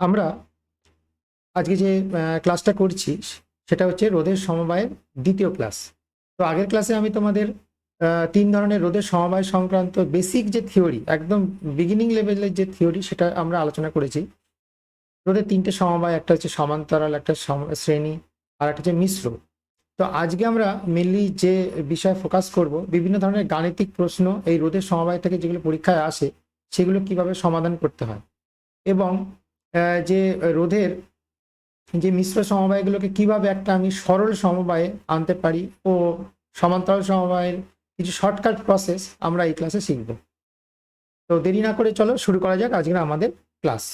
আমরা আজকে যে ক্লাসটা করছি, সেটা হচ্ছে রোদের সমবায়ের দ্বিতীয় ক্লাস তো আগের ক্লাসে আমি তোমাদের তিন ধরনের রোদের সমবায় সংক্রান্ত বেসিক যে থিওরি একদম বিগিনিং লেভেলের যে থিওরি সেটা আমরা আলোচনা করেছি। রোদের তিনটে সমবায়, একটা হচ্ছে সমান্তরাল, একটা শ্রেণি, আর একটা হচ্ছে মিশ্র। তো আজকে আমরা মেনলি যে বিষয়ে ফোকাস করব, বিভিন্ন ধরনের গাণিতিক প্রশ্ন এই রোদের সমবায় থেকে যেগুলো পরীক্ষায় আসে, সেগুলো কীভাবে সমাধান করতে হয়। এবং যে রোধের যে মিশ্র সমবায়গুলোকে কীভাবে একটা আমি সরল সমবায়ে আনতে পারি ও সমান্তরাল সমবায়ের কিছু শর্টকাট প্রসেস আমরা এই ক্লাসে শিখব। তো দেরি না করে চলো, শুরু করা যাক আজকে আমাদের ক্লাস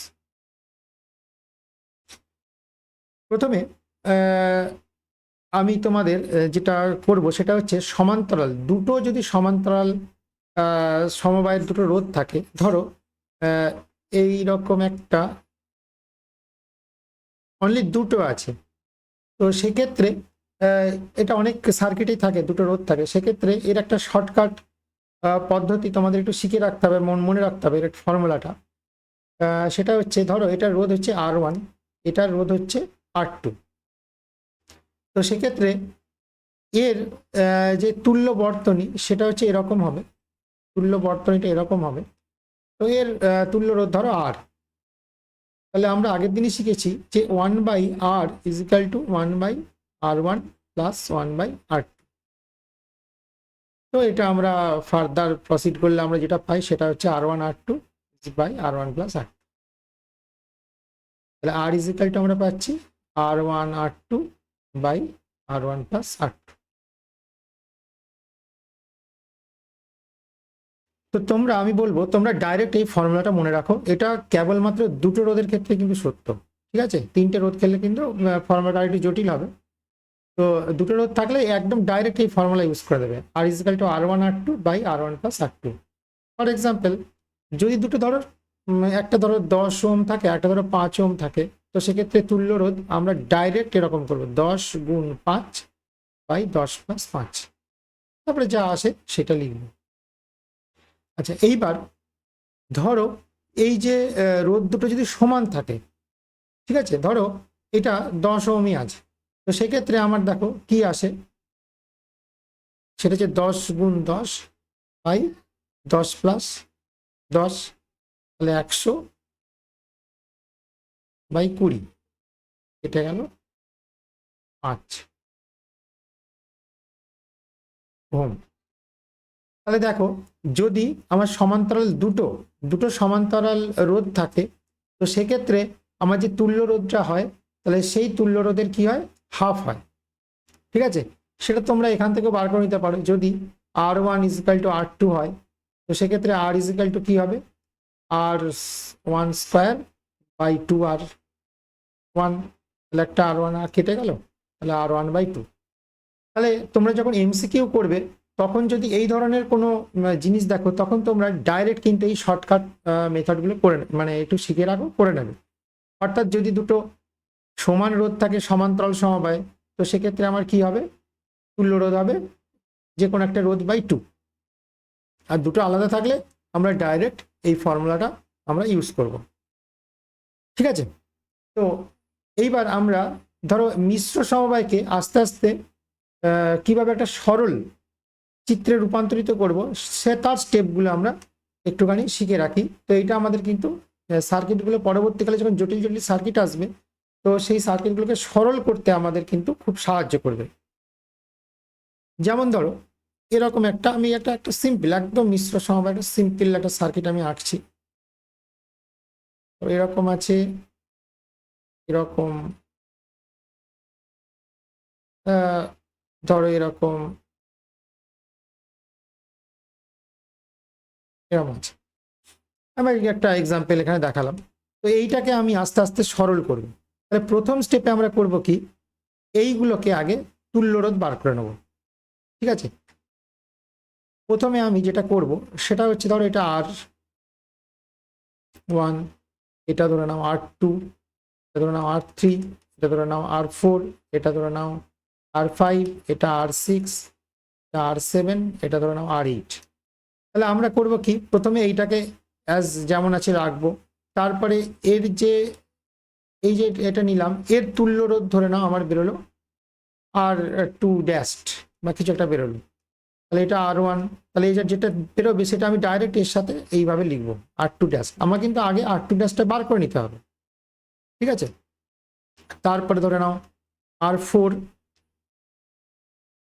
প্রথমে আমি তোমাদের যেটা করব সেটা হচ্ছে সমান্তরাল। দুটো যদি সমান্তরাল সমবায়ের দুটো রোধ থাকে, ধরো এই রকম একটা অনলি দুটো আছে। তো সেক্ষেত্রে এটা অনেক সার্কিটেই থাকে, দুটো রোধ থাকে। সেক্ষেত্রে এর একটা শর্টকাট পদ্ধতি তোমাদের একটু শিখে রাখতে হবে, মন, মনে রাখতে হবে এর ফর্মুলাটা সেটা হচ্ছে, ধরো এটার রোধ হচ্ছে আর ওয়ান এটার রোধ হচ্ছে আর টু তো সেক্ষেত্রে এর যে তুল্য বর্তনী, সেটা হচ্ছে এরকম হবে। তুল্য বর্তনীটা এরকম হবে। তো এর তুল্য রোধ ধরো আর তাহলে আমরা আগের দিনই শিখেছি যে one by R equal to one by R one plus one by R তো এটা আমরা ফার্দার প্রসিড করলে আমরা যেটা পাই সেটা হচ্ছে R one R two by R one plus R তাহলে আর ইজিক্যাল টু আমরা পাচ্ছি R one R two by R one plus R two তো তোমরা, আমি বলব, তোমরা ডাইরেক্ট এই ফর্মুলাটা মনে রাখো। এটা কেবলমাত্র দুটো রোধের ক্ষেত্রে কিন্তু সত্য, ঠিক আছে? তিনটে রোধ খেললে কিন্তু ফর্মুলাটা একটু জটিল হবে। তো দুটো রোধ থাকলে একদম ডাইরেক্ট এই ফর্মুলা ইউজ করে দেবে। R equal to R one R two by R one plus R two for example যদি দুটো ধরো একটা ধরো দশ ওম থাকে, একটা ধরো পাঁচ ওম থাকে, তো সেক্ষেত্রে তুল্য রোধ আমরা ডাইরেক্ট এরকম করব, দশ গুণ পাঁচ বাই দশ প্লাস পাঁচ। তারপরে যা আসে সেটা লিখব। আচ্ছা এইবার ধরো এই যে রোদ দুটো যদি সমান থাকে, ঠিক আছে? ধরো এটা দশ ওমি আছে। তো সেক্ষেত্রে আমার দেখো কি আসে? সেটা হচ্ছে দশ গুণ দশ বাই দশ প্লাস দশ তাহলে একশো বাই কুড়ি। এটা গেল পাঁচ। ওহম তাহলে দেখো, যদি আমার সমান্তরাল দুটো দুটো সমান্তরাল রোধ থাকে, তো সেক্ষেত্রে আমার যে তুল্য রোধটা হয়, তাহলে সেই তুল্য রোধের কি হয়? হাফ হয়। ঠিক আছে? সেটা তোমরা এখান থেকে বার করে নিতে পারো। যদি R one equal to R two হয়, তো সেক্ষেত্রে আর ইজিক্যাল টু কি হবে? R one square by two R one তাহলে একটা আর ওয়ান আর কেটে গেল? তাহলে আর ওয়ান বাই টু তাহলে তোমরা যখন এমসিকিউ করবে তখন যদি এই ধরনের কোনো জিনিস দেখো, তখন তোমরা ডাইরেক্ট কিন্তু এই শর্টকাট মেথডগুলো করে মানে একটু শিখে রাখো, করে নেবে। অর্থাৎ যদি দুটো সমান রোধ থাকে সমান্তরাল সমবায়, তো সেক্ষেত্রে আমার কি হবে? তুল্য রোধ হবে যে কোনো একটা রোধ বাই টু আর দুটো আলাদা থাকলে আমরা ডাইরেক্ট এই ফর্মুলাটা আমরা ইউজ করব। ঠিক আছে? তো এইবার আমরা ধরো মিশ্র সমবায়কে আস্তে আস্তে কীভাবে একটা সরল চিত্রে রূপান্তরিত করব। সে তার স্টেপগুলো আমরা একটুখানি শিখে রাখি। তো এটা আমাদের কিন্তু সার্কিটগুলো পরবর্তীকালে যখন জটিল জটিল সার্কিট আসবে, তো সেই সার্কিটগুলোকে সরল করতে আমাদের কিন্তু খুব সাহায্য করবে। যেমন ধরো, এরকম একটা, আমি একটা একটা সিম্পল একদম মিশ্র সমবায় একটা সিম্পল একটা সার্কিট আমি আঁকছি। এরকম আছে, এরকম ধরো এরকম এরকম আছে আমি একটা এক্সাম্পল এখানে দেখালাম। তো এইটাকে আমি আস্তে আস্তে সরল করব। তাহলে প্রথম স্টেপে আমরা করব কি? এইগুলোকে আগে তুল্যরোধ বার করে নেব। ঠিক আছে? প্রথমে আমি যেটা করব, সেটা হচ্ছে ধরো এটা আর ওয়ান এটা ধরে নাও আর টু এটা ধরে নাও আর থ্রি এটা ধরে নাও আর ফোর এটা ধরে নাও আর ফাইভ এটা আর সিক্স এটা আর সেভেন এটা ধরে নাও আর এইট তাহলে আমরা করব কি? প্রথমে এইটাকে অ্যাজ যেমন আছে রাখব। তারপরে এর যে, এই যে এটা নিলাম, এর তুল্য রোধ ধরে নাও, আমার বেরোলো। আর টু ড্যাস্ট বা কিছু একটা বেরোলো। তাহলে এটা আর ওয়ান তাহলে এই যেটা বেরোবে, সেটা আমি ডাইরেক্ট এর সাথে এইভাবে লিখব আর টু ড্যাশ আমার কিন্তু আগে আর টু ড্যাশটা বার করে নিতে হবে। ঠিক আছে? তারপরে ধরে নাও আর ফোর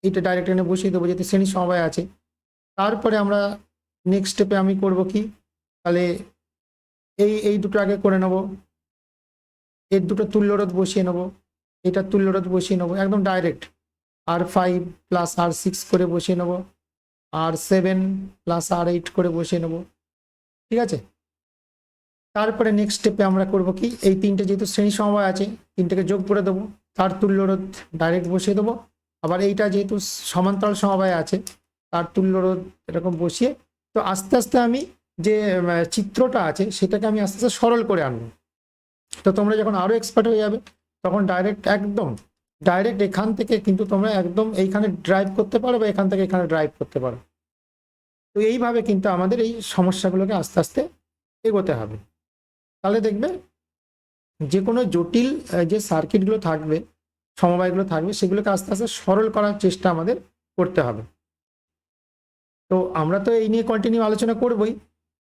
এটা ডাইরেক্ট এনে বসিয়ে দেবো, যেহেতু শ্রেণি সমবায় আছে। তারপরে আমরা নেক্সট স্টেপে আমি করব কি? তাহলে এই এই দুটো আগে করে নেব। এর দুটো তুল্যরোধ বসিয়ে নেব। এটা তুল্যরোধ বসিয়ে নেব, একদম direct R five plus R six করে বসিয়ে নেব। R seven plus R eight করে বসিয়ে নেব। ঠিক আছে? তারপরে নেক্সট স্টেপে আমরা করব কি? এই তিনটে যেহেতু শ্রেণি সমবায় আছে, তিনটেকে যোগ করে দেবো। তার তুল্যরোধ ডাইরেক্ট বসিয়ে দেবো। আবার এইটা যেহেতু সমান্তরাল সমবায় আছে, তার তুল্যরোধ এরকম বসিয়ে তো আস্তে আস্তে আমি যে চিত্রটা আছে, সেটাকে আমি আস্তে আস্তে সরল করে আনব। তো তোমরা যখন আরও এক্সপার্ট হয়ে যাবে, তখন ডাইরেক্ট একদম ডাইরেক্ট এখান থেকে কিন্তু তোমরা একদম এইখানে ড্রাইভ করতে পারো বা এখান থেকে এখানে ড্রাইভ করতে পারো। তো এইভাবে কিন্তু আমাদের এই সমস্যাগুলোকে আস্তে আস্তে এগোতে হবে। তাহলে দেখবে যে কোনো জটিল যে সার্কিটগুলো থাকবে, সমবায়গুলো থাকবে, সেগুলোকে আস্তে আস্তে সরল করার চেষ্টা আমাদের করতে হবে। তো আমরা তো এই নিয়ে কন্টিনিউ আলোচনা করবই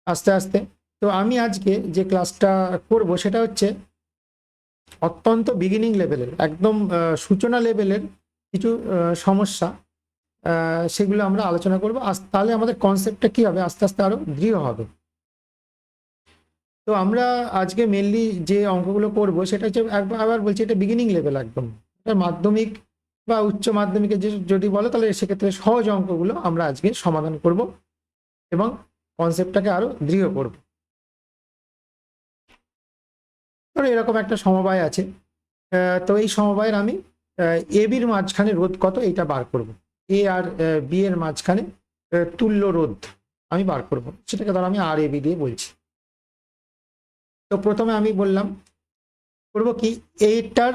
আস্তে আস্তে। তো আমি আজকে যে ক্লাসটা করব সেটা হচ্ছে অত্যন্ত বিগিনিং লেভেলের একদম সূচনা লেভেলের কিছু সমস্যা সেগুলো আমরা আলোচনা করব। তাহলে আমাদের কনসেপ্টটা কি হবে? আস্তে আস্তে আরও দৃঢ় হবে। তো আমরা আজকে মেনলি যে অঙ্কগুলো করব সেটা হচ্ছে আবার বলছি এটা বিগিনিং লেভেল একদম। এটা মাধ্যমিক বা উচ্চ মাধ্যমিকে যে যদি বলো, তাহলে সেক্ষেত্রে সহজ অঙ্কগুলো আমরা আজকে সমাধান করব এবং কনসেপ্টটাকে আরও দৃঢ় করব। ধরো এরকম একটা সমবায় আছে। তো এই সমবায়ের আমি এ বির মাঝখানে রোধ কত এইটা বার করব। এ আর বি এর মাঝখানে তুল্য রোধ আমি বার করব। সেটাকে ধরো আমি আর এ বি দিয়ে বলছি। তো প্রথমে আমি বললাম, করব কি? এইটার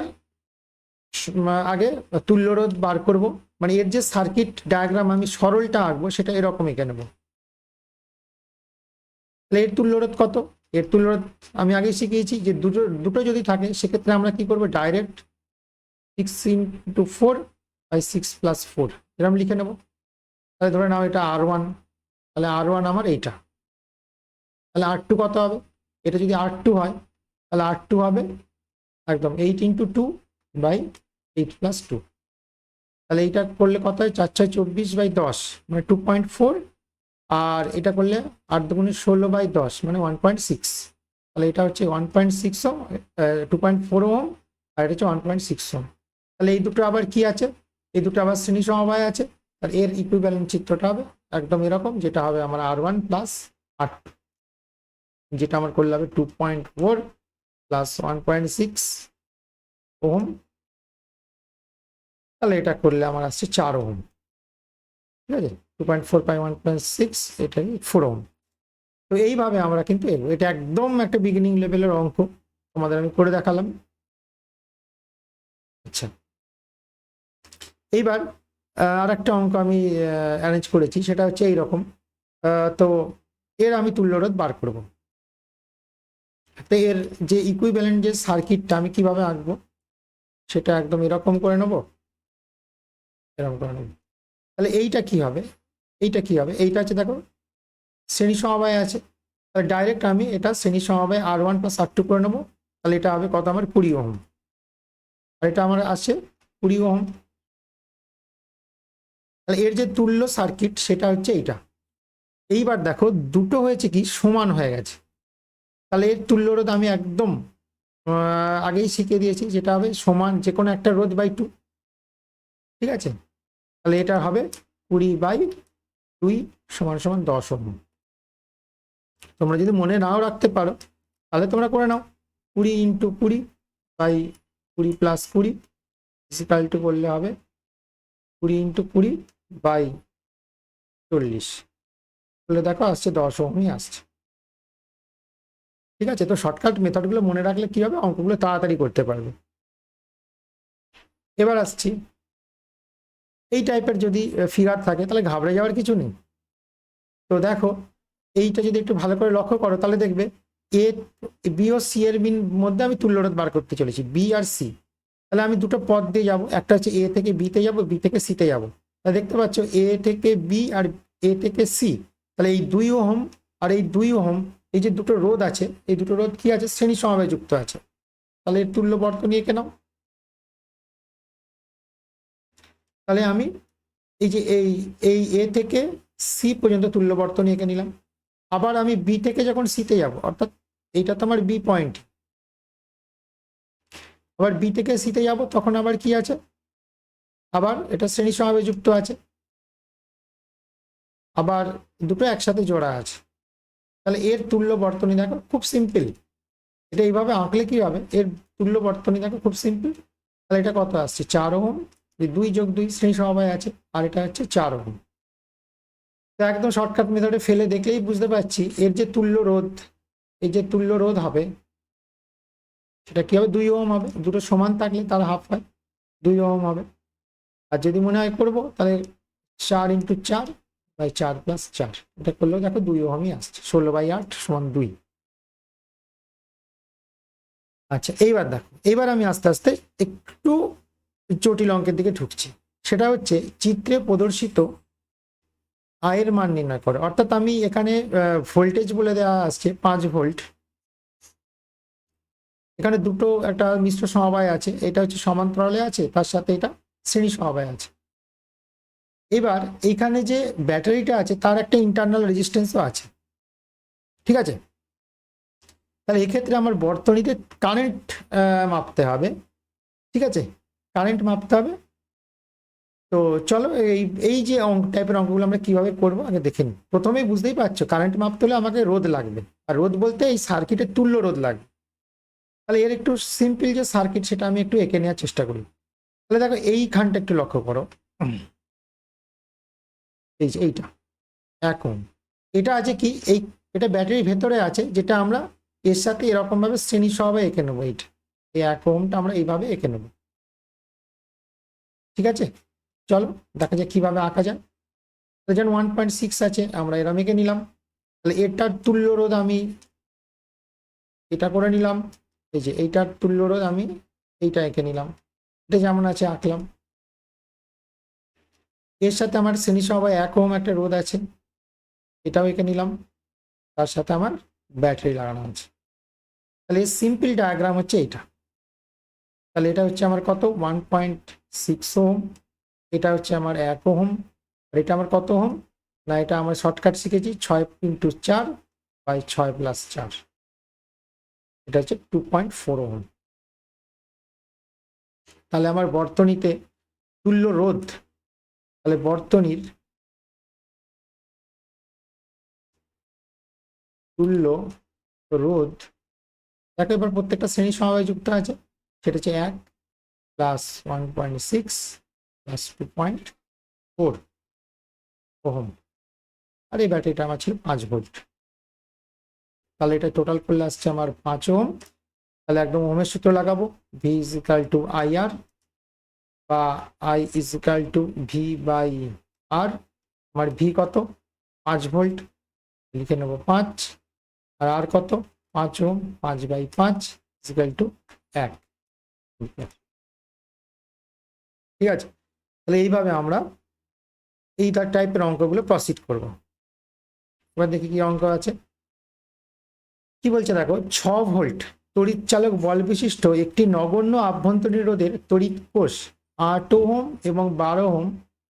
আগে তুল্য রোধ বার করব। মানে এর যে সার্কিট ডায়াগ্রাম আমি সরলটা আঁকবো, সেটা এরকম এঁকে নেব। তাহলে এর তুল্য রোধ কত? এর তুল্য রোধ আমি আগেই শিখিয়েছি যে দুটো দুটো যদি থাকে, সেক্ষেত্রে আমরা কি করব? Direct six into four by six plus four এরকম লিখে নেব। তাহলে ধরে নাও এটা আর ওয়ান তাহলে আর ওয়ান আমার এইটা। তাহলে আর টু কত হবে? এটা যদি আর টু হয়, তাহলে আর টু হবে একদম eight into two by eight plus two তাহলে এইটা করলে কত হয়? চার ছয় চব্বিশ বাই দশ মানে টু পয়েন্ট ফোর আর এটা করলে আট দুগুণে ষোলো বাই দশ মানে ওয়ান পয়েন্ট সিক্স তাহলে এটা হচ্ছে one point six ohm two point four ohm আর এটা হচ্ছে ওয়ান পয়েন্ট সিক্স ওম তাহলে এই দুটো আবার কি আছে? এই দুটো আবার শ্রেণি সমবায় আছে। আর এর ইকুইভ্যালেন্ট চিত্রটা হবে একদম এরকম, যেটা হবে আমার আর ওয়ান প্লাস আর যেটা আমার করলে হবে two point four plus one point six ohm. তাহলে এটা করলে আমার আসছে চার ওম। ঠিক আছে? Two point four by one point six এটা ফোর ওম। তো এইভাবে আমরা কিন্তু এটা একদম একটা বিগিনিং লেভেলের অঙ্ক। তোমাদের আমি করে দেখালাম। আচ্ছা। এইবার আর একটা অঙ্ক আমি অ্যারেঞ্জ করেছি সেটা হচ্ছে এইরকম। আহ, তো এর আমি তুল্যরোধ বার করব। তো এর যে ইকুইভ্যালেন্ট যে সার্কিটটা আমি কীভাবে আঁকবো? সেটা একদম এরকম করে নেব? এরকম করে নেব। তাহলে এইটা কি হবে? এইটা কি হবে? এইটা হচ্ছে দেখো, শ্রেণি সমবায় আছে। তাহলে ডাইরেক্ট আমি এটা শ্রেণি সমবায় R one plus R two করে নেব। তাহলে এটা হবে কত? আমার কুড়ি ওহম। আর এটা আমার আছে কুড়ি ওহম। তাহলে এর যে তুল্য সার্কিট সেটা হচ্ছে এইটা। এইবার দেখো, দুটো হয়েছে কি? সমান হয়ে গেছে। তাহলে এর তুল্য রোধ আমি একদম আগেই শিখিয়ে দিয়েছি যেটা হবে সমান যে কোনো একটা রোধ বাই টু। ঠিক আছে? তাহলে এটা হবে কুড়ি বাই দুই সমান সমান দশ ওহম। তোমরা যদি মনে নাও রাখতে পারো, তাহলে তোমরা করে নাও। কুড়ি ইন্টু কুড়ি বাই কুড়ি প্লাস কুড়ি ইজিক্যাল টু করলে হবে কুড়ি ইন্টু কুড়ি বাই চল্লিশ। তাহলে দেখো আসছে দশ ওহমই আসছে। ঠিক আছে? তো শর্টকাট মেথডগুলো মনে রাখলে কি হবে? অঙ্কগুলো তাড়াতাড়ি করতে পারবে। এবার আসছি। এই টাইপের যদি ফিগার থাকে, তাহলে ঘাবড়ে যাওয়ার কিছু নেই। তো দেখো, এইটা যদি একটু ভালো করে লক্ষ্য করো, তাহলে দেখবে এ বি ও সি এর বিন মধ্যে আমি তুল্যরোধ বার করতে চলেছি বি আর সি তাহলে আমি দুটো পদ দিয়ে যাব, একটা হচ্ছে এ থেকে বিতে যাব বি থেকে সিতে যাব। তাহলে দেখতে পাচ্ছ এ থেকে বি আর এ থেকে সি তাহলে এই দুই ওহম আর এই দুই ওহম এই যে দুটো রোধ আছে, এই দুটো রোধ কি আছে? শ্রেণি সমবায় যুক্ত আছে। তাহলে এর তুল্য বর্তনী এঁকে নাও। তাহলে আমি এই যে এই এই এ থেকে সি পর্যন্ত তুল্য বর্তনী এঁকে নিলাম। আবার আমি বি থেকে যখন সিতে যাব, অর্থাৎ এইটা তো আমার বি পয়েন্ট আবার বি থেকে সিতে যাব, তখন আবার কি আছে? আবার এটা শ্রেণি সমাবে যুক্ত আছে। আবার দুটো একসাথে জোড়া আছে। তাহলে এর তুল্য বর্তনী দেখো, খুব সিম্পল এটা এইভাবে আঁকলে কি হবে? এর তুল্য বর্তনী দেখো, খুব সিম্পল তাহলে এটা কত আসছে? চার ওহম। দুই যোগ দুই শ্রেণি সমবায় আছে, আর এটা হচ্ছে চার ওহম। তো একদম শর্টকাট মেথডে ফেলে দেখলেই বুঝতে পারছি, এর যে তুল্য রোধ এর যে তুল্য রোধ হবে, সেটা কি হবে? দুই ওহম হবে। দুটো সমান থাকলে তার হাফ হয়। দুই ওহম হবে। আর যদি মনে হয় করব, তাহলে চার ইন্টু চার। বাই চার প্লাস চার। এটা করলেও দেখো দুই ওহমই আসছে। ষোলো বাই আট সমান দুই। আচ্ছা এইবার দেখো, এইবার আমি আস্তে আস্তে একটু জটিল অঙ্কের দিকে ঢুকছি। সেটা হচ্ছে চিত্রে প্রদর্শিত আয়ের মান নির্ণয় করে। অর্থাৎ আমি এখানে ভোল্টেজ বলে দেওয়া আসছে পাঁচ ভোল্ট এখানে দুটো একটা মিশ্র সমবায় আছে, এটা হচ্ছে সমান্তরালে আছে, তার সাথে এটা শ্রেণি সমবায় আছে। এবার এইখানে যে ব্যাটারিটা আছে, তার একটা ইন্টারনাল রেজিস্ট্যান্সও আছে। ঠিক আছে? তাহলে এক্ষেত্রে আমার বর্তনীতে কারেন্ট মাপতে হবে। ঠিক আছে? কারেন্ট মাপতে হবে। তো চলো, এই এই যে অঙ্ক টাইপের অঙ্কগুলো আমরা কীভাবে করব আগে দেখে নিই। প্রথমেই বুঝতেই পারছ কারেন্ট মাপতে হলে আমাকে রোদ লাগবে। আর রোদ বলতে এই সার্কিটের তুল্য রোদ লাগবে। তাহলে এর একটু সিম্পল যে সার্কিট সেটা আমি একটু এঁকে নেওয়ার চেষ্টা করি। তাহলে দেখো, এইখানটা একটু লক্ষ্য করো। এই যে এইটা। এখন, এটা আছে কি? এই, এটা ব্যাটারির ভেতরে আছে, যেটা আমরা এর সাথে এরকমভাবে শ্রেণি সহভাবে এঁকে নেব এইটা। এই এক ওহমটা আমরা এইভাবে এঁকে নেব। ঠিক আছে? চলো, দেখা যাক কীভাবে আঁকা যায়। যেন ওয়ান পয়েন্ট সিক্স আছে, আমরা এরম এঁকে নিলাম। তাহলে এটার তুল্য রোধ আমি এটা করে নিলাম। এই যে এইটার তুল্য রোধ আমি এইটা এঁকে নিলাম। এটা যেমন আছে আঁকলাম। এর সাথে আমার শ্রেণি সবাই এক ওহম একটা রোধ আছে। এটাও এঁকে নিলাম। তার সাথে আমার ব্যাটারি লাগানো আছে। তাহলে সিম্পল ডায়াগ্রাম হচ্ছে এইটা তাহলে এটা হচ্ছে আমার কত? One point six ohm. এটা হচ্ছে আমার এক ওহম। আর এটা আমার কত ওহম? না, এটা আমার শর্টকাট শিখেছি, ছয় ইন্টু চার বাই ছয় প্লাস চার। এটা হচ্ছে টু পয়েন্ট ফোর ওহম। তাহলে আমার বর্তনীতে তুল্য রোধ তাহলে বর্তনীর তুল্য রোধ, দেখো এবার প্রত্যেকটা শ্রেণি সমবায় যুক্ত আছে, সেটা হচ্ছে এক plus one point six plus two point four ohm. আর এই ব্যাটারিটা আমার ছিল পাঁচ ভোল্ট। তাহলে এটা টোটাল করলে আসছে আমার পাঁচ ওহম। তাহলে একদম ওহমের সূত্র লাগাবো V is equal to I R বা I is equal to V by R আমার ভি কত? পাঁচ ভোল্ট, লিখে নেব পাঁচ, আর আর কত? পাঁচ ওহম পাঁচ বাই পাঁচ ইজিক্যাল টু এক। ঠিক আছে? তাহলে এইভাবে আমরা এই টাইপের অঙ্কগুলো প্রসিড করব। এবার দেখি কি অঙ্ক আছে। কি বলছে দেখো, ছ ভোল্ট তড়িৎ চালক বল বিশিষ্ট একটি নগণ্য আভ্যন্তরীণ রোধের তড়িৎ কোষ। আট ওহম এবং বারো ওহম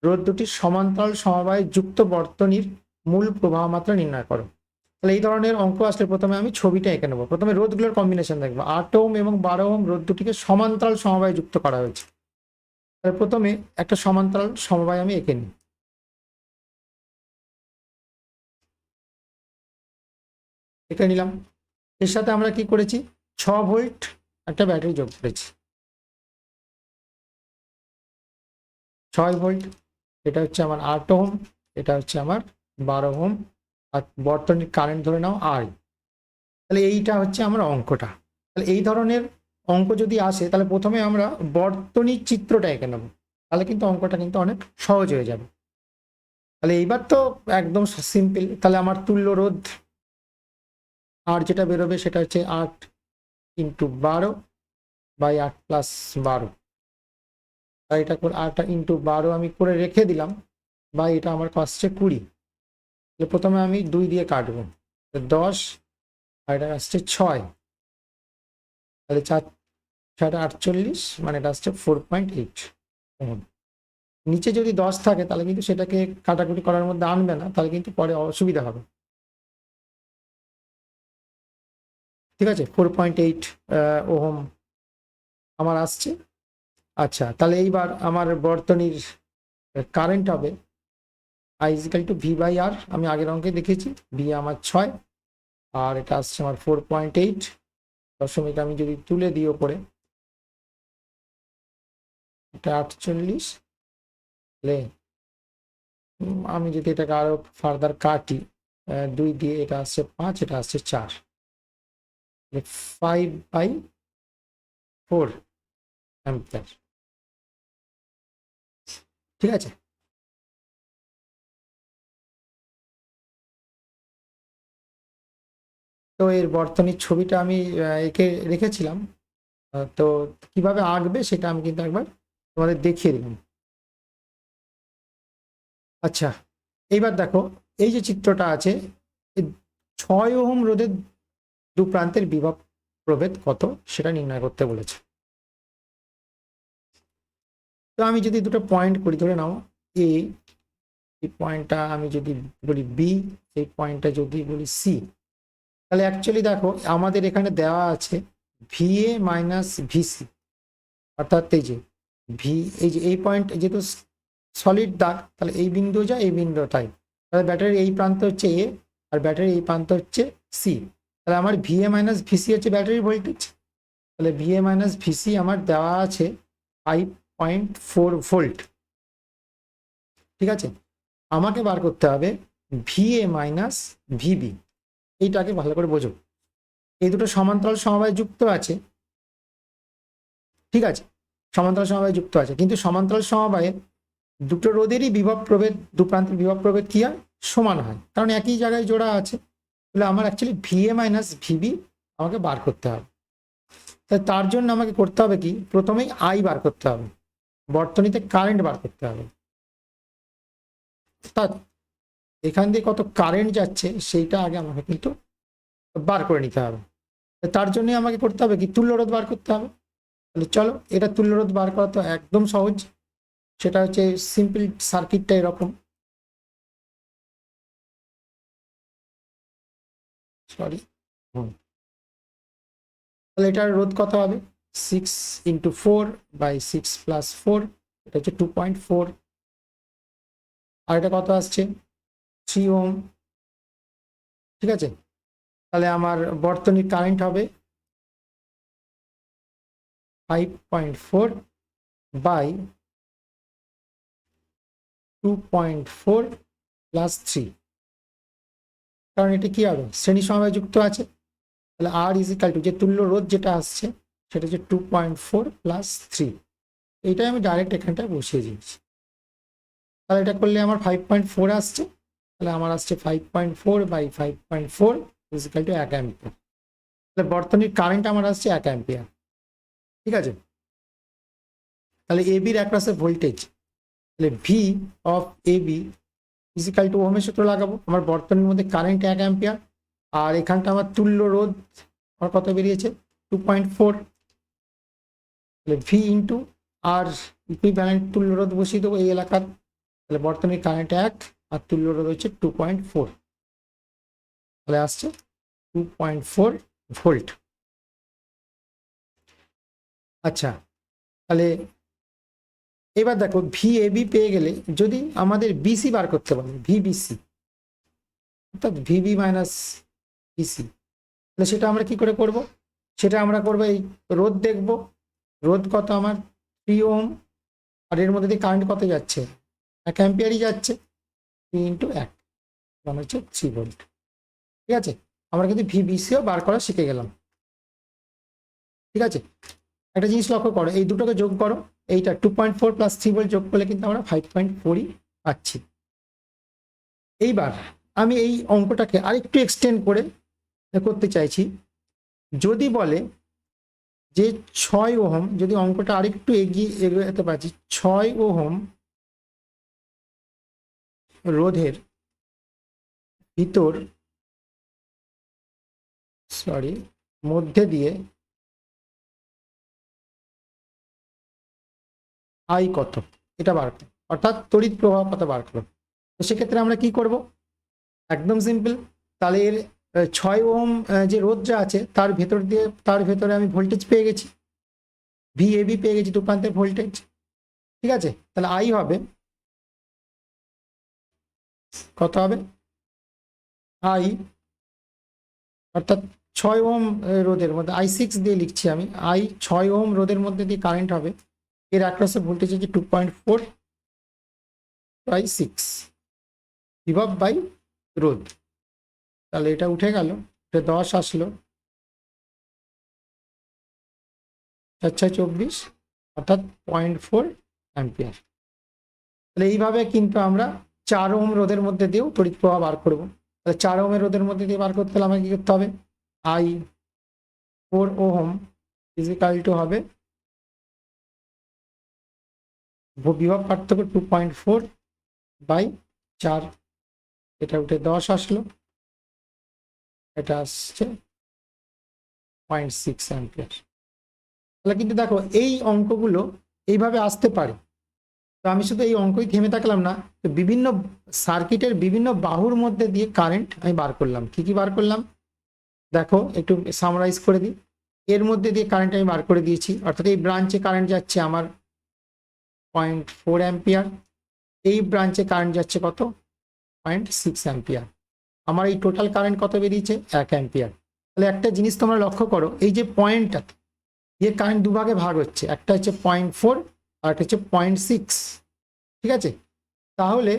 রোধ দুটির সমান্তরাল সমবায় যুক্ত বর্তনীর মূল প্রবাহ মাত্রা নির্ণয় করো। তাহলে এই ধরনের অঙ্ক আসলে প্রথমে আমি ছবিটা এঁকে নেব। প্রথমে রোধগুলোর কম্বিনেশন দেখব। আট ওম এবং বারো ওম রোধ দুটিকে সমান্তরাল সমবায় যুক্ত করা হয়েছে। তাহলে প্রথমে একটা সমান্তরাল সমবায় আমি এঁকে নিই। এঁকে নিলাম। এর সাথে আমরা কি করেছি? ছ ভোল্ট একটা ব্যাটারি যোগ করেছি। ছয় ভোল্ট, এটা হচ্ছে আমার আট ওহম, এটা হচ্ছে আমার বারো ওহম, আর বর্তমানে কারেন্ট ধরে নাও আর তাহলে এইটা হচ্ছে আমার অঙ্কটা। তাহলে এই ধরনের অঙ্ক যদি আসে, তাহলে প্রথমে আমরা বর্তনীর চিত্রটা এঁকে নেব। তাহলে কিন্তু অঙ্কটা কিন্তু অনেক সহজ হয়ে যাবে। তাহলে এইবার তো একদম সিম্পল তাহলে আমার তুল্য রোধ আর যেটা বেরোবে সেটা হচ্ছে আট ইন্টু বারো বাই আট প্লাস বারো। এটা করে আটটা ইন্টু বারো আমি করে রেখে দিলাম, বা এটা আমার আসছে কুড়ি। প্রথমে আমি দুই দিয়ে কাটবো দশ, আর এটা আসছে ছয়। তাহলে চার, ছয়টা আটচল্লিশ মানে এটা আসছে ফোর পয়েন্ট এইট নিচে যদি দশ থাকে, তাহলে কিন্তু সেটাকে কাটাকুটি করার মধ্যে আনবে না, তাহলে কিন্তু পরে অসুবিধা হবে। ঠিক আছে? ফোর পয়েন্ট এইট ওহম আমার আসছে। আচ্ছা তাহলে এইবার আমার বর্তনীর কারেন্ট হবে। I is equal to V by R আমি আগের অঙ্কে দেখেছি ভি আমার ছয়, আর এটা আসছে আমার ফোর পয়েন্ট এইট দশমিক আমি যদি তুলে দিই ওপরে, এটা আটচল্লিশ, লে আমি যদি এটাকে আরও ফার্দার কাটি দুই দিয়ে এটা আসছে পাঁচ, এটা আসছে চার ফাইভ বাই ফোর অ্যাম্পিয়ার ঠিক আছে। তো এর বর্তনীর ছবিটা আমি এঁকে রেখেছিলাম। তো কীভাবে আঁকবে সেটা আমি কিন্তু একবার তোমাদের দেখিয়ে দিলাম আচ্ছা এইবার দেখো, এই যে চিত্রটা আছে ছয় ওহম রোধের দু প্রান্তের বিভব প্রভেদ কত সেটা নির্ণয় করতে বলেছে। তো আমি যদি দুটো পয়েন্ট করি, ধরে নাও এ এই পয়েন্টটা আমি যদি বলি বি এই পয়েন্টটা যদি বলি সি তাহলে অ্যাকচুয়ালি দেখো, আমাদের এখানে দেওয়া আছে ভিএ মাইনাস ভিসি অর্থাৎ এই যে ভি এই যে এই পয়েন্ট যেহেতু সলিড দাগ, তাহলে এই বিন্দু যা, এই বিন্দু তাই। তাহলে ব্যাটারির এই প্রান্ত হচ্ছে এ আর ব্যাটারির এই প্রান্ত হচ্ছে সি তাহলে আমার ভিএ মাইনাস ভিসি হচ্ছে ব্যাটারির ভোল্টেজ তাহলে ভিএ মাইনাস ভিসি আমার দেওয়া আছে ফাইভ পয়েন্ট ফোর ভোল্ট। ঠিক আছে? আমাকে বার করতে হবে ভিএ মাইনাস ভিবি এইটাকে ভালো করে বোঝো। এই দুটো সমান্তরাল সমবায় যুক্ত আছে। ঠিক আছে? সমান্তরাল সমবায় যুক্ত আছে। কিন্তু সমান্তরাল সমবায়ে দুটো রোধেরই বিভব প্রভেদ, দু প্রান্তের বিভব প্রভেদ কি হয়? সমান হয়। কারণ একই জায়গায় জোড়া আছে। তাহলে আমার অ্যাকচুয়ালি ভিএ মাইনাস ভিবি আমাকে বার করতে হবে। তাই তার জন্য আমাকে করতে হবে কি? প্রথমেই আই বার করতে হবে। বর্তনীতে কারেন্ট বার করতে হবে। অর্থাৎ এখান দিয়ে কত কারেন্ট যাচ্ছে, সেইটা আগে আমাকে কিন্তু বার করে নিতে হবে। তার জন্য আমাকে করতে হবে কি তুল্যরোধ বার করতে হবে। তাহলে চলো, এটা তুল্যরোধ বার করা তো একদম সহজ। সেটা হচ্ছে সিম্পল সার্কিটটা এরকম। সরি হুম। তাহলে এটার রোধ কত হবে? Six into four by six plus four এটা হচ্ছে টু পয়েন্ট ফোর আর এটা কত আসছে? থ্রি ওম ঠিক আছে? তাহলে আমার বর্তনীর কারেন্ট হবে five point four by two point four plus three কারণ এটা কি হবে? শ্রেণি সমবায় যুক্ত আছে। তাহলে আর ইজিক্যাল টু যে তুল্য রোধ যেটা আসছে সেটা হচ্ছে two point four plus three এইটাই আমি ডাইরেক্ট এখানটায় বসিয়ে দিয়েছি। তাহলে এটা করলে আমার ফাইভ পয়েন্ট ফোর আসছে। তাহলে আমার আসছে five point four by five point four is equal to এক অ্যাম্পিয়ার তাহলে বর্তনীর কারেন্ট আমার আসছে এক অ্যাম্পিয়ার ঠিক আছে? তাহলে এবির একপাশে ভোল্টেজ তাহলে V of A B is equal to ওহমের সূত্র লাগাবো। আমার বর্তমানের মধ্যে কারেন্ট এক অ্যাম্পিয়ার আর এখানটা আমার তুল্য রোধ আমার কত বেরিয়েছে? টু পয়েন্ট ফোর তাহলে ভি ইন্টু আর ইকুইভ্যালেন্ট তুল্য রোধ বসিয়ে দেবো এই এলাকার। তাহলে বর্তমানে কারেন্ট এক আর তুল্য রোধ হচ্ছে টু পয়েন্ট ফোর তাহলে আসছে টু পয়েন্ট ফোর ভোল্ট আচ্ছা তাহলে এবার দেখো ভি এবি পেয়ে গেলে যদি আমাদের বিসি বার করতে পারে ভিবিসি অর্থাৎ ভিবি মাইনাস বিসি তাহলে সেটা আমরা কি করে করব? সেটা আমরা করব এই রোদ দেখব। রোদ কত আমার? থ্রি ওম। আর এর মধ্যে দিয়ে কারেন্ট কত যাচ্ছে? এক অ্যাম্পিয়ারই যাচ্ছে। থ্রি ইন্টু এক। মানে হচ্ছে থ্রি ভোল্ট ঠিক আছে? আমরা কিন্তু ভিবিসিও বার করা শিখে গেলাম। ঠিক আছে? একটা জিনিস লক্ষ্য করো, এই দুটোকে যোগ করো। এইটা two point four plus three volt যোগ করলে কিন্তু আমরা ফাইভ পয়েন্ট ফোরই পাচ্ছি। এইবার আমি এই অঙ্কটাকে আরেকটু এক্সটেন্ড করে করতে চাইছি। যদি বলে যে ছয় ওহম, যদি অঙ্কটা আরেকটু এগিয়ে এগোতে পারছি, ছয় ওহম রোধের ভিতর সরি মধ্যে দিয়ে আই কত? এটা বার করো অর্থাৎ তড়িৎ প্রবাহ কত বার করো তো সেক্ষেত্রে আমরা কি করব? একদম সিম্পল তাহলে এর ছয় ওম যে রোধটা আছে, তার ভেতর দিয়ে, তার ভেতরে আমি ভোল্টেজ পেয়ে গেছি। ভি এ বি পেয়ে গেছি দু প্রান্তের ভোল্টেজ ঠিক আছে? তাহলে আই হবে। কত হবে? আই অর্থাৎ ছয় ওম রোধের মধ্যে। আই সিক্স দিয়ে লিখছি আমি। আই ছয় ওম রোধের মধ্যে দিয়ে কারেন্ট হবে। এর অ্যাক্রসে ভোল্টেজ হচ্ছে two point four by six বিভব বাই রোধ। তাহলে এটা উঠে গেল, এটা দশ আসলো। চার ছয় চব্বিশ, অর্থাৎ পয়েন্ট ফোর অ্যাম্পিয়ার। তাহলে এইভাবে কিন্তু আমরা চার ওম রোদের মধ্যে দিয়েও তড়িৎ প্রবাহ বার করব। তাহলে চার ওমের রোদের মধ্যে দিয়ে বার করতে হলে আমাকে কী করতে হবে? I four ohm is equal to হবে বিভব পার্থক্য টু পয়েন্ট ফোর বাই চার। এটা উঠে দশ আসলো। এটা আসছে পয়েন্ট সিক্স অ্যাম্পিয়ার তাহলে কিন্তু দেখো, এই অঙ্কগুলো এইভাবে আসতে পারে। তো আমি শুধু এই অঙ্কই থেমে থাকলাম না, তো বিভিন্ন সার্কিটের বিভিন্ন বাহুর মধ্যে দিয়ে কারেন্ট আমি বার করলাম। কি কি বার করলাম? দেখো, একটু সামারাইজ করে দিই। এর মধ্যে দিয়ে কারেন্ট আমি বার করে দিয়েছি। অর্থাৎ এই ব্রাঞ্চে কারেন্ট যাচ্ছে আমার পয়েন্ট ফোর অ্যাম্পিয়ার এই ব্রাঞ্চে কারেন্ট যাচ্ছে কত? পয়েন্ট সিক্স অ্যাম্পিয়ার আমার এই টোটাল কারেন্ট কত বেরিয়েছে? এক অ্যাম্পিয়ার তাহলে একটা জিনিস তোমরা লক্ষ্য করো, এই যে পয়েন্টটা যে কারেন্ট দুভাগে ভাগ হচ্ছে, একটা হচ্ছে পয়েন্ট ফোর আর একটা হচ্ছে পয়েন্ট সিক্স ঠিক আছে? তাহলে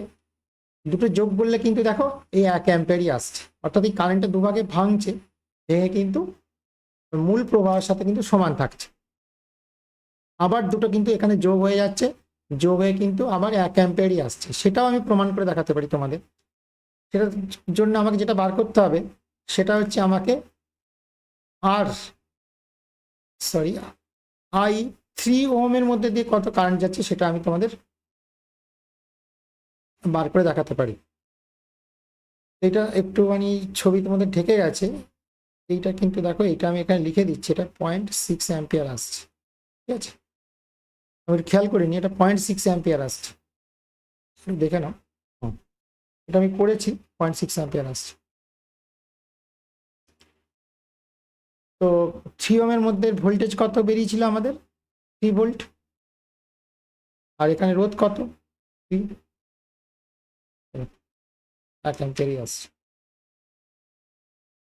দুটো যোগ করলে কিন্তু দেখো, এই এক অ্যাম্পিয়ারই আসছে। অর্থাৎ এই কারেন্টটা দুভাগে ভাঙছে ভেঙে কিন্তু মূল প্রবাহের সাথে কিন্তু সমান থাকছে। আবার দুটো কিন্তু এখানে যোগ হয়ে যাচ্ছে, যোগ হয়ে কিন্তু আবার এক অ্যাম্পিয়ারই আসছে। সেটাও আমি প্রমাণ করে দেখাতে পারি তোমাদের। সেটার জন্য আমাকে যেটা বার করতে হবে, সেটা হচ্ছে আমাকে আর সরি আই থ্রি ওমের মধ্যে দিয়ে কত কারেন্ট যাচ্ছে সেটা আমি তোমাদের বার করে দেখাতে পারি। এটা একটুখানি ছবি তোমাদের ঢেকে গেছে, এইটা কিন্তু দেখো এটা আমি এখানে লিখে দিচ্ছি, এটা পয়েন্ট সিক্স অ্যাম্পিয়ার আসছে, ঠিক আছে? আমি খেয়াল করিনি, এটা পয়েন্ট সিক্স অ্যাম্পিয়ার আসছে। একটু দেখে নাও। এটা আমি করেছি পয়েন্ট সিক্স অ্যাম্পিয়ার আসছে। তো থ্রি ওমের মধ্যে ভোল্টেজ কত বেরিয়েছিল আমাদের? থ্রি ভোল্ট আর এখানে রোধ কত? থ্রি এক অ্যাম্পিয়ারই আসছে।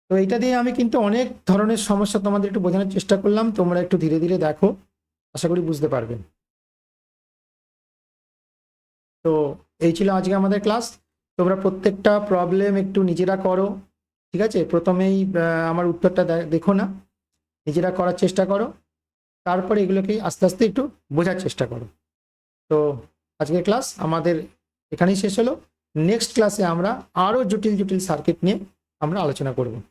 তো এইটা দিয়ে আমি কিন্তু অনেক ধরনের সমস্যা তোমাদের একটু বোঝানোর চেষ্টা করলাম। তোমরা একটু ধীরে ধীরে দেখো, আশা করি বুঝতে পারবেন তো এই ছিল আজকে আমাদের ক্লাস তোমরা প্রত্যেকটা প্রবলেম একটু নিজেরা করো, ঠিক আছে? প্রথমেই আমার উত্তরটা দেখো না। নিজেরা করার চেষ্টা করো। তারপরে এগুলোকে আস্তে আস্তে একটু বোঝার চেষ্টা করো। তো, আজকের ক্লাস আমাদের এখানেই শেষ হলো। নেক্সট ক্লাসে আমরা আরও জটিল জটিল সার্কিট নিয়ে আমরা আলোচনা করব।